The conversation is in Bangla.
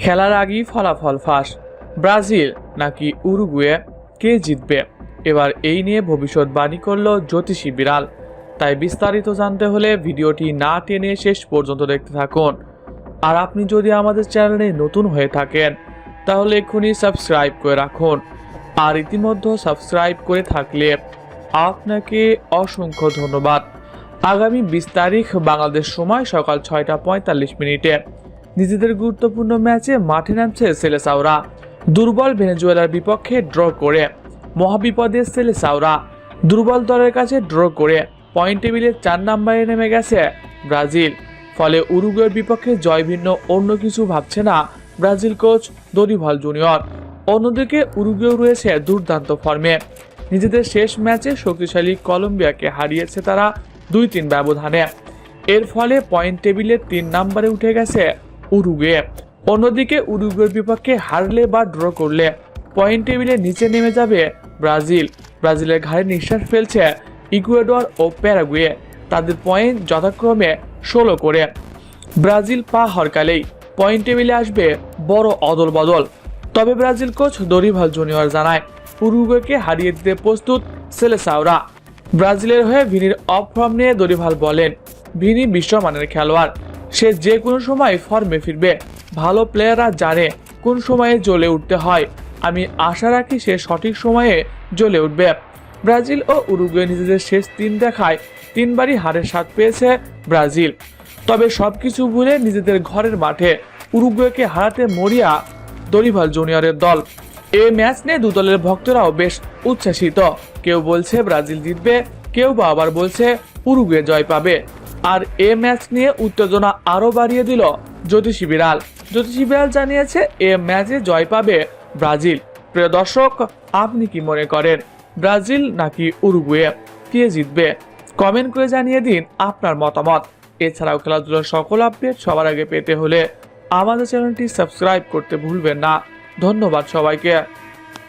খেলার আগেই ফলাফল ফাঁস। ব্রাজিল নাকি উরুগুয়ে কে জিতবে? এবার এই নিয়ে ভবিষ্যৎবাণী করল জ্যোতিষী বিড়াল। তাই বিস্তারিত জানতে হলে ভিডিওটি না টেনে শেষ পর্যন্ত দেখতে থাকুন। আর আপনি যদি আমাদের চ্যানেলে নতুন হয়ে থাকেন, তাহলে এক্ষুনি সাবস্ক্রাইব করে রাখুন। আর ইতিমধ্যে সাবস্ক্রাইব করে থাকলে আপনাকে অসংখ্য ধন্যবাদ। আগামী বিশ তারিখ বাংলাদেশ সময় সকাল ছয়টা পঁয়তাল্লিশ মিনিটে। নিজেদের গুরুত্বপূর্ণ ম্যাচে মাঠে নামছে সেলেসাওরা। দুর্বল ভেনেজুয়েলার বিপক্ষে ড্র করে। মহাবিপদে সেলেসাওরা। দুর্বল দলের কাছে ড্র করে। পয়েন্ট টেবিলে চার নম্বরে নেমে গেছে ব্রাজিল। ফলে উরুগুয়ের বিপক্ষে জয় ভিন্ন অন্য কিছু ভাবছে না ব্রাজিল কোচ দরিভাল জুনিয়র। অন্যদিকে উরুগুয়ে রয়েছে দুর্দান্ত ফর্মে। নিজেদের শেষ ম্যাচে শক্তিশালী কলম্বিয়াকে হারিয়েছে তারা দুই তিন ব্যবধানে। এর ফলে পয়েন্ট টেবিলে তিন নম্বরে উঠে গেছে উরুগুয়ে। অন্যদিকে উরুগুয়ের বিপক্ষে হারলে বা ড্র করলে পয়েন্ট টেবিলে নিচে নেমে যাবে ব্রাজিল। ব্রাজিলের ঘাড়ে নিঃশ্বাস ফেলছে ইকুয়েডর ও প্যারাগুয়ে। তাদের পয়েন্ট যথাক্রমে ষোলো করে। ব্রাজিল পা হরকালেই পয়েন্ট টেবিলে আসবে বড় অদল বদল তবে ব্রাজিল কোচ দরিভাল জুনিয়র জানায়, উরুগুয়েকে হারিয়ে দিতে প্রস্তুত সেলেসাওরা। ব্রাজিলের হয়ে ভিনির অফ ফর্ম নিয়ে দরিভাল বলেন, ভিনি বিশ্বমানের খেলোয়াড়। সে যে কোনো সময় ফর্মে ফিরবে। ভালো প্লেয়াররা জানে কোন সময়ে জ্বলে উঠতে হয়। আমি আশা রাখি সে সঠিক সময়ে জ্বলে উঠবে। ব্রাজিল ও উরুগুয়ে নিজেদের শেষ তিন দেখায় তিনবারই হারের স্বাদ পেয়েছে ব্রাজিল। তবে সবকিছু ভুলে নিজেদের ঘরের মাঠে উরুগুয়েকে হারাতে মরিয়া দরিভাল জুনিয়রের দল। এ ম্যাচ নিয়ে দু দলের ভক্তরাও বেশ উচ্ছ্বাসিত। কেউ বলছে ব্রাজিল জিতবে, কেউ বা আবার বলছে উরুগুয়ে জয় পাবে। আর এ ম্যাচ নিয়ে উত্তেজনা আরও বাড়িয়ে দিল জ্যোতিষী বিড়াল। জ্যোতিষী বিড়াল জানিয়েছে, এ ম্যাচে জয় পাবে ব্রাজিল। প্রিয় দর্শক, আপনি কি মনে করেন, ব্রাজিল নাকি উরুগুয়ে? কে জিতবে? কমেন্ট করে জানিয়ে দিন আপনার মতামত। এছাড়াও খেলাধুলার সকল আপডেট সবার আগে পেতে হলে আমাদের চ্যানেলটি সাবস্ক্রাইব করতে ভুলবেন না। ধন্যবাদ সবাইকে।